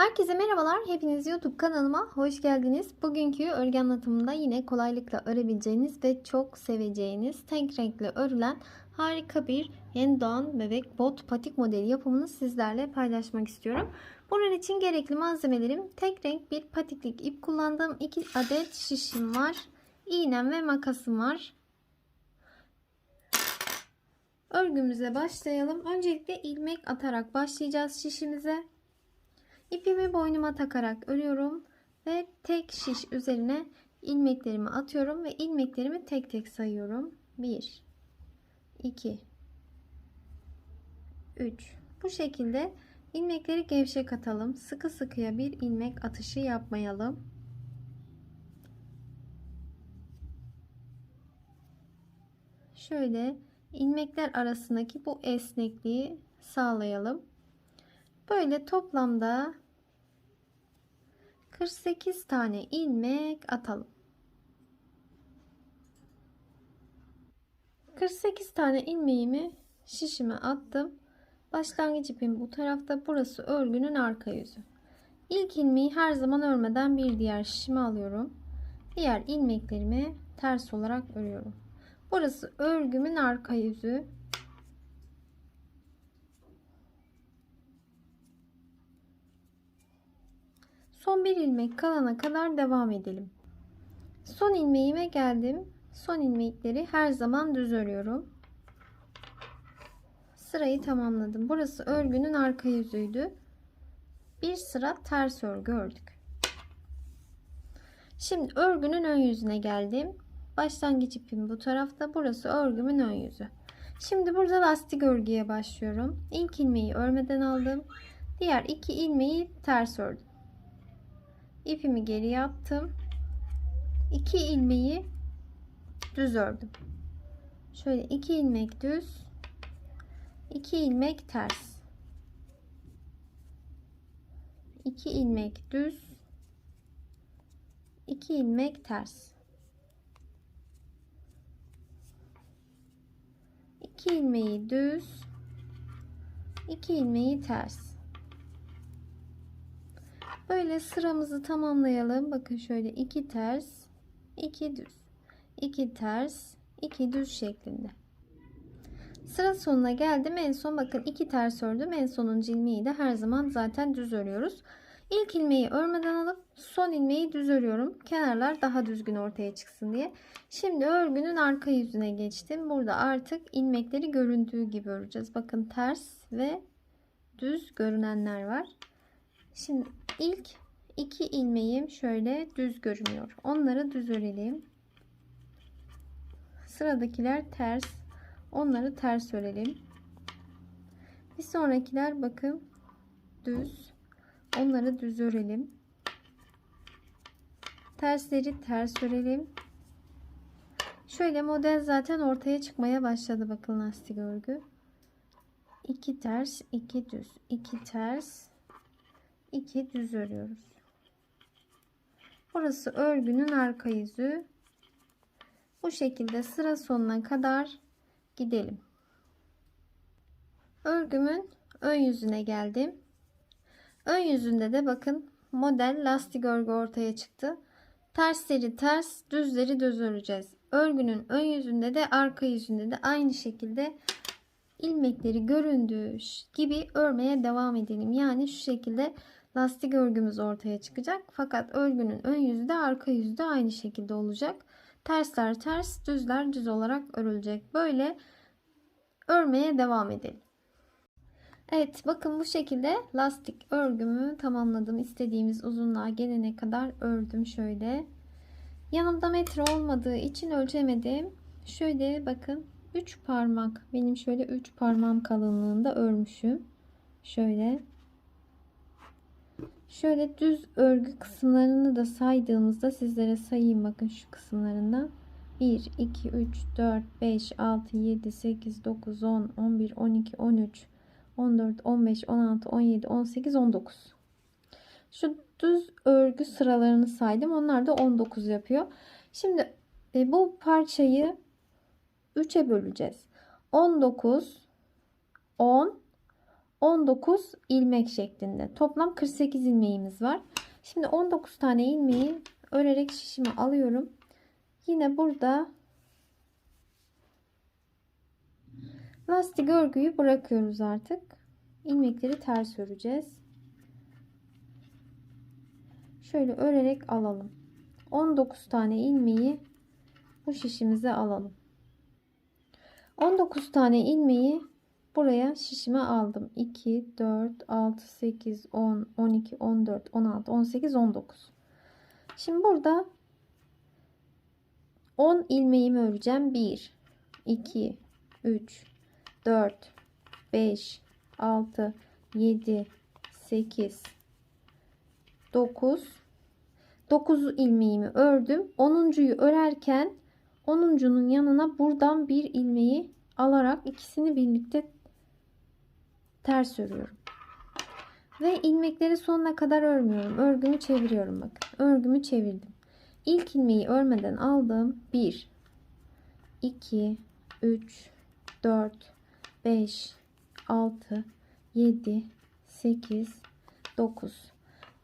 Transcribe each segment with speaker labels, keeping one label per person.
Speaker 1: Herkese merhabalar. Hepiniz YouTube kanalıma hoş geldiniz. Bugünkü örgü anlatımında yine kolaylıkla örebileceğiniz ve çok seveceğiniz tek renkli örülen harika bir yeni doğan bebek bot patik modeli yapımını sizlerle paylaşmak istiyorum. Bunun için gerekli malzemelerim tek renk bir patiklik ip kullandım. 2 adet şişim var. İğnem ve makasım var. Örgümüze başlayalım. Öncelikle ilmek atarak başlayacağız şişimize. İpimi boynuma takarak örüyorum ve tek şiş üzerine ilmeklerimi atıyorum ve ilmeklerimi tek tek sayıyorum. 1 2 3 Bu şekilde ilmekleri gevşek atalım. Sıkı sıkıya bir ilmek atışı yapmayalım. Şöyle ilmekler arasındaki bu esnekliği sağlayalım. Böyle toplamda 48 tane ilmek atalım. 48 tane ilmeğimi şişime attım. Başlangıç ipim bu tarafta. Burası örgünün arka yüzü. İlk ilmeği her zaman örmeden bir diğer şişime alıyorum. Diğer ilmeklerimi ters olarak örüyorum. Burası örgümün arka yüzü. Son bir ilmek kalana kadar devam edelim. Son ilmeğime geldim. Son ilmekleri her zaman düz örüyorum. Sırayı tamamladım. Burası örgünün arka yüzüydü. Bir sıra ters örgü ördük. Şimdi örgünün ön yüzüne geldim. Başlangıç ipim bu tarafta. Burası örgümün ön yüzü. Şimdi burada lastik örgüye başlıyorum. İlk ilmeği örmeden aldım. Diğer iki ilmeği ters ördüm ipimi geriye attım. 2 ilmeği düz ördüm. Şöyle 2 ilmek düz, 2 ilmek ters. 2 ilmek düz, 2 ilmek ters. 2 ilmeği düz, 2 ilmeği ters. Böyle sıramızı tamamlayalım. Bakın şöyle iki ters, iki düz, iki ters, iki düz şeklinde. Sıra sonuna geldim. En son bakın iki ters ördüm. En sonuncu ilmeği de her zaman zaten düz örüyoruz. İlk ilmeği örmeden alıp son ilmeği düz örüyorum. Kenarlar daha düzgün ortaya çıksın diye. Şimdi örgünün arka yüzüne geçtim. Burada artık ilmekleri göründüğü gibi öreceğiz. Bakın ters ve düz görünenler var. Şimdi ilk iki ilmeğim şöyle düz görünüyor. Onları düz örelim. Sıradakiler ters. Onları ters örelim. Bir sonrakiler bakın düz. Onları düz örelim. Tersleri ters örelim. Şöyle model zaten ortaya çıkmaya başladı bakın lastik örgü. 2 ters, 2 düz, 2 ters, 2 düz örüyoruz. Burası örgünün arka yüzü. Bu şekilde sıra sonuna kadar gidelim. Örgümün ön yüzüne geldim. Ön yüzünde de bakın model lastik örgü ortaya çıktı. Tersleri ters, düzleri düz öreceğiz. Örgünün ön yüzünde de arka yüzünde de aynı şekilde ilmekleri göründüğü gibi örmeye devam edelim. Yani şu şekilde lastik örgümüz ortaya çıkacak. Fakat örgünün ön yüzü de arka yüzü de aynı şekilde olacak. Tersler ters, düzler düz olarak örülecek. Böyle örmeye devam edelim. Evet bakın bu şekilde lastik örgümü tamamladım. İstediğimiz uzunluğa gelene kadar ördüm şöyle. Yanımda metre olmadığı için ölçemedim. Şöyle bakın 3 parmak benim şöyle 3 parmağım kalınlığında örmüşüm. Şöyle Şöyle düz örgü kısımlarını da saydığımızda sizlere sayayım bakın şu kısımlarından. 1, 2, 3, 4, 5, 6, 7, 8, 9, 10, 11, 12, 13, 14, 15, 16, 17, 18, 19. Şu düz örgü sıralarını saydım. Onlar da 19 yapıyor. Şimdi e, bu parçayı 3'e böleceğiz. 19, 10, 19 ilmek şeklinde. Toplam 48 ilmeğimiz var. Şimdi 19 tane ilmeği örerek şişimi alıyorum. Yine burada lastik örgüyü bırakıyoruz artık. Ilmekleri ters öreceğiz. Şöyle örerek alalım. 19 tane ilmeği bu şişimize alalım. 19 tane ilmeği Buraya şişime aldım. 2, 4, 6, 8, 10, 12, 14, 16, 18, 19. Şimdi burada 10 ilmeğimi öreceğim. 1, 2, 3, 4, 5, 6, 7, 8, 9. 9 ilmeğimi ördüm. 10.yu örerken 10.'unun yanına buradan bir ilmeği alarak ikisini birlikte ters örüyorum. Ve ilmekleri sonuna kadar örmüyorum. Örgümü çeviriyorum bakın. Örgümü çevirdim. İlk ilmeği örmeden aldım. 1 2 3 4 5 6 7 8 9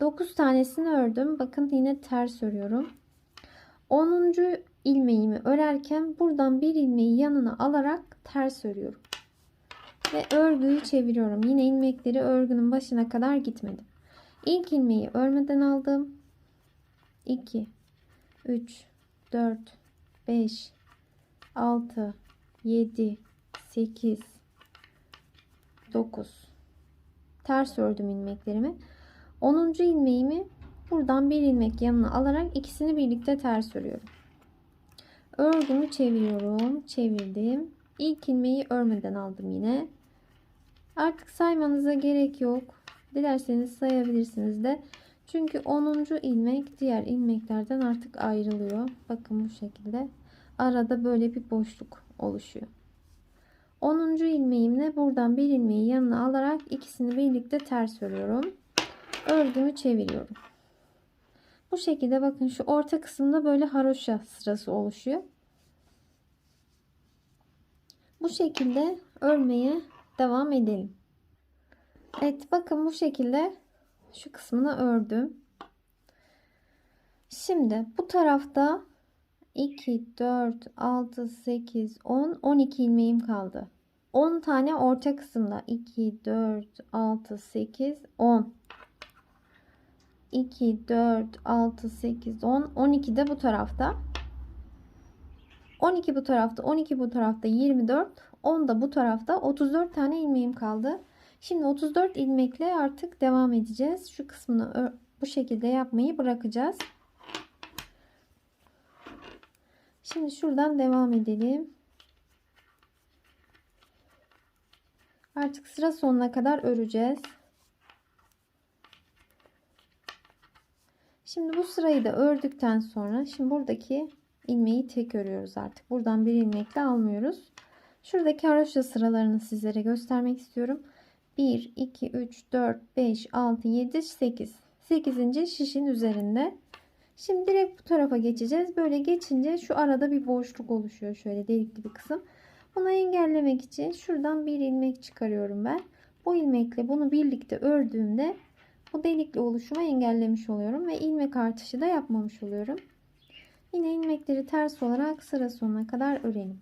Speaker 1: 9 tanesini ördüm. Bakın yine ters örüyorum. 10. ilmeğimi örerken buradan bir ilmeği yanına alarak ters örüyorum ve örgüyü çeviriyorum. Yine ilmekleri örgünün başına kadar gitmedim. İlk ilmeği örmeden aldım. 2 3 4 5 6 7 8 9 ters ördüm ilmeklerimi. 10. ilmeğimi buradan bir ilmek yanına alarak ikisini birlikte ters örüyorum. Örgümü çeviriyorum. Çevirdim. İlk ilmeği örmeden aldım yine. Artık saymanıza gerek yok. Dilerseniz sayabilirsiniz de. Çünkü 10. ilmek diğer ilmeklerden artık ayrılıyor. Bakın bu şekilde. Arada böyle bir boşluk oluşuyor. 10. ilmeğimle buradan bir ilmeği yanına alarak ikisini birlikte ters örüyorum. Örgümü çeviriyorum. Bu şekilde bakın şu orta kısımda böyle haroşa sırası oluşuyor. Bu şekilde örmeye devam edelim. Evet bakın bu şekilde şu kısmını ördüm. Şimdi bu tarafta 2, 4, 6, 8, 10, 12 ilmeğim kaldı. 10 tane orta kısımda 2, 4, 6, 8, 10. 2, 4, 6, 8, 10, 12 de bu tarafta. 12 bu tarafta, 12 bu tarafta, 24, 10 da bu tarafta 34 tane ilmeğim kaldı. Şimdi 34 ilmekle artık devam edeceğiz. Şu kısmını bu şekilde yapmayı bırakacağız. Şimdi şuradan devam edelim. Artık sıra sonuna kadar öreceğiz. Şimdi bu sırayı da ördükten sonra şimdi buradaki ilmeği tek örüyoruz artık. Buradan bir ilmekle almıyoruz. Şuradaki haroşa sıralarını sizlere göstermek istiyorum. 1, 2, 3, 4, 5, 6, 7, 8. 8. şişin üzerinde. Şimdi direkt bu tarafa geçeceğiz. Böyle geçince şu arada bir boşluk oluşuyor. Şöyle delikli bir kısım. Bunu engellemek için şuradan bir ilmek çıkarıyorum ben. Bu ilmekle bunu birlikte ördüğümde bu delikli oluşuma engellemiş oluyorum ve ilmek artışı da yapmamış oluyorum. Yine ilmekleri ters olarak sıra sonuna kadar örelim.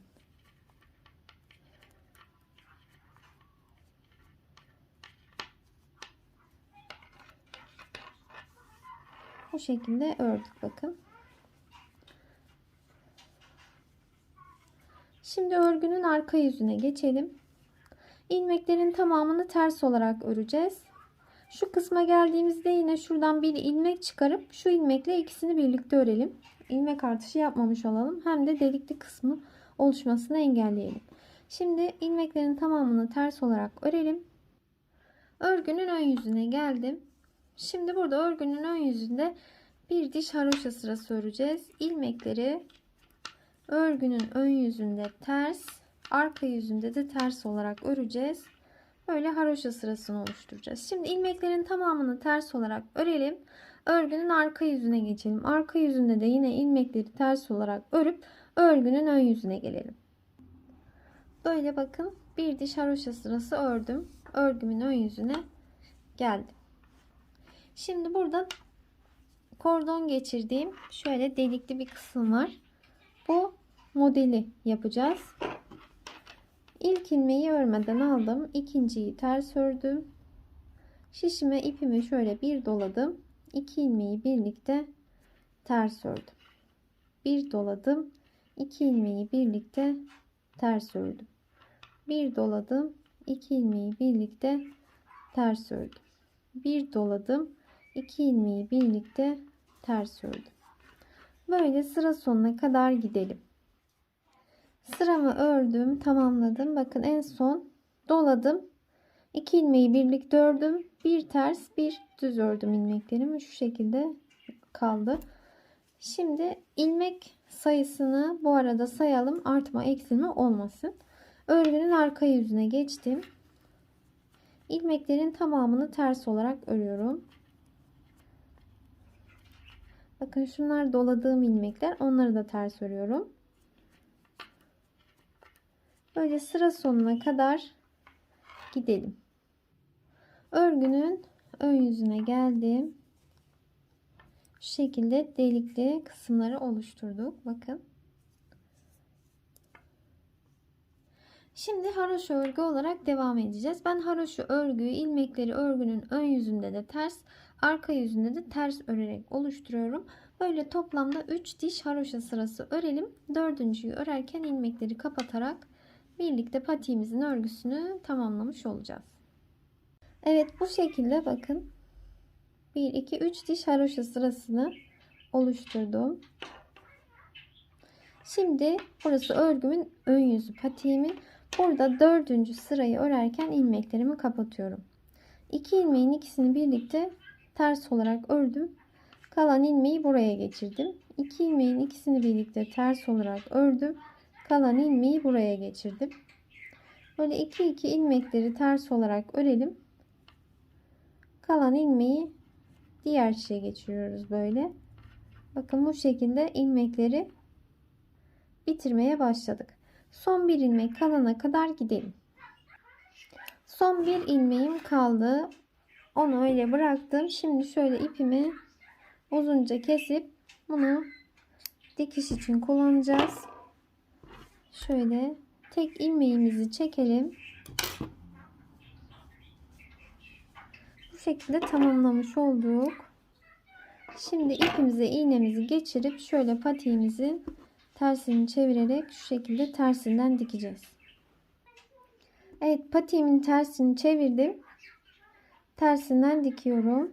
Speaker 1: bu şekilde ördük bakın. Şimdi örgünün arka yüzüne geçelim. Ilmeklerin tamamını ters olarak öreceğiz. Şu kısma geldiğimizde yine şuradan bir ilmek çıkarıp şu ilmekle ikisini birlikte örelim. Ilmek artışı yapmamış olalım. Hem de delikli kısmı oluşmasını engelleyelim. Şimdi ilmeklerin tamamını ters olarak örelim. Örgünün ön yüzüne geldim. Şimdi burada örgünün ön yüzünde bir diş haroşa sırası öreceğiz. İlmekleri örgünün ön yüzünde ters, arka yüzünde de ters olarak öreceğiz. Böyle haroşa sırasını oluşturacağız. Şimdi ilmeklerin tamamını ters olarak örelim. Örgünün arka yüzüne geçelim. Arka yüzünde de yine ilmekleri ters olarak örüp örgünün ön yüzüne gelelim. Böyle bakın bir diş haroşa sırası ördüm. Örgümün ön yüzüne geldim. Şimdi burada kordon geçirdiğim şöyle delikli bir kısım var. Bu modeli yapacağız. İlk ilmeği örmeden aldım. ikinciyi ters ördüm. Şişime ipimi şöyle bir doladım. İki ilmeği birlikte ters ördüm. Bir doladım. İki ilmeği birlikte ters ördüm. Bir doladım. İki ilmeği birlikte ters ördüm. Bir doladım. 2 ilmeği birlikte ters ördüm. Böyle sıra sonuna kadar gidelim. Sıramı ördüm, tamamladım. Bakın en son doladım. 2 ilmeği birlikte ördüm. Bir ters, bir düz ördüm ilmeklerim. Şu şekilde kaldı. Şimdi ilmek sayısını bu arada sayalım. Artma, eksilme olmasın. Örgünün arka yüzüne geçtim. İlmeklerin tamamını ters olarak örüyorum. Bakın şunlar doladığım ilmekler. Onları da ters örüyorum. Böyle sıra sonuna kadar gidelim. Örgünün ön yüzüne geldim. Şu şekilde delikli kısımları oluşturduk. Bakın. Şimdi haroşa örgü olarak devam edeceğiz. Ben haroşa örgüyü ilmekleri örgünün ön yüzünde de ters, arka yüzünde de ters örerek oluşturuyorum. Böyle toplamda 3 diş haroşa sırası örelim. Dördüncüyü örerken ilmekleri kapatarak birlikte patiğimizin örgüsünü tamamlamış olacağız. Evet bu şekilde bakın 1 2 3 diş haroşa sırasını oluşturdum. Şimdi burası örgümün ön yüzü patiğimin Burada dördüncü sırayı örerken ilmeklerimi kapatıyorum. İki ilmeğin ikisini birlikte ters olarak ördüm. Kalan ilmeği buraya geçirdim. İki ilmeğin ikisini birlikte ters olarak ördüm. Kalan ilmeği buraya geçirdim. Böyle iki iki ilmekleri ters olarak örelim. Kalan ilmeği diğer çiçeğe geçiriyoruz böyle. Bakın bu şekilde ilmekleri bitirmeye başladık. Son bir ilmek kalana kadar gidelim. Son bir ilmeğim kaldı. Onu öyle bıraktım. Şimdi şöyle ipimi uzunca kesip bunu dikiş için kullanacağız. Şöyle tek ilmeğimizi çekelim. Bu şekilde tamamlamış olduk. Şimdi ipimize iğnemizi geçirip şöyle patiğimizin tersini çevirerek şu şekilde tersinden dikeceğiz. Evet patiğimin tersini çevirdim. Tersinden dikiyorum.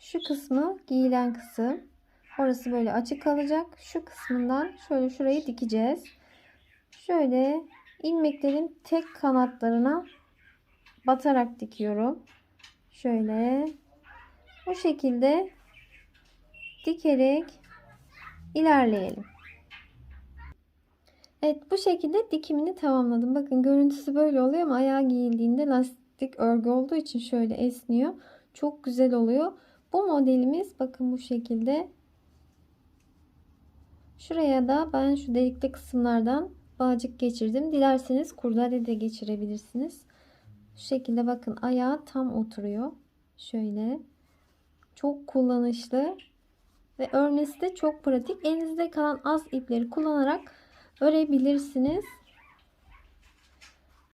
Speaker 1: Şu kısmı giyilen kısım. Orası böyle açık kalacak. Şu kısmından şöyle şurayı dikeceğiz. Şöyle ilmeklerin tek kanatlarına batarak dikiyorum. Şöyle bu şekilde dikerek ilerleyelim. Evet bu şekilde dikimini tamamladım. Bakın görüntüsü böyle oluyor ama ayağı giyildiğinde lastik örgü olduğu için şöyle esniyor. Çok güzel oluyor. Bu modelimiz bakın bu şekilde. Şuraya da ben şu delikli kısımlardan bağcık geçirdim. Dilerseniz kurdele de geçirebilirsiniz. Şu şekilde bakın ayağa tam oturuyor. Şöyle. Çok kullanışlı ve örmesi de çok pratik. Elinizde kalan az ipleri kullanarak örebilirsiniz.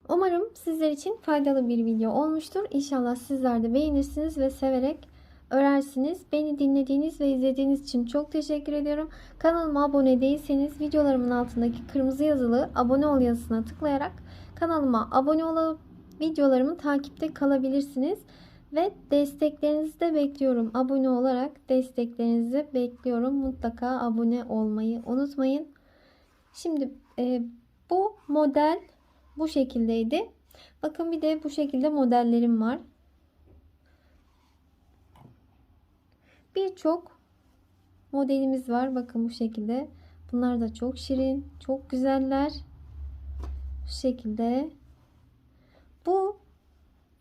Speaker 1: Umarım sizler için faydalı bir video olmuştur. İnşallah sizler de beğenirsiniz ve severek örersiniz. Beni dinlediğiniz ve izlediğiniz için çok teşekkür ediyorum. Kanalıma abone değilseniz videolarımın altındaki kırmızı yazılı abone ol yazısına tıklayarak kanalıma abone olup videolarımı takipte kalabilirsiniz. Ve desteklerinizi de bekliyorum. Abone olarak desteklerinizi bekliyorum. Mutlaka abone olmayı unutmayın. Şimdi e, bu model bu şekildeydi. Bakın bir de bu şekilde modellerim var. Birçok modelimiz var. Bakın bu şekilde. Bunlar da çok şirin. Çok güzeller. Bu şekilde. Bu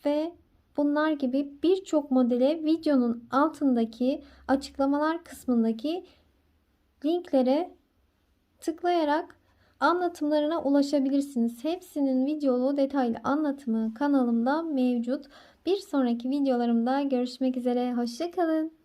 Speaker 1: ve Bunlar gibi birçok modele videonun altındaki açıklamalar kısmındaki linklere tıklayarak anlatımlarına ulaşabilirsiniz. Hepsinin videolu detaylı anlatımı kanalımda mevcut. Bir sonraki videolarımda görüşmek üzere. Hoşçakalın.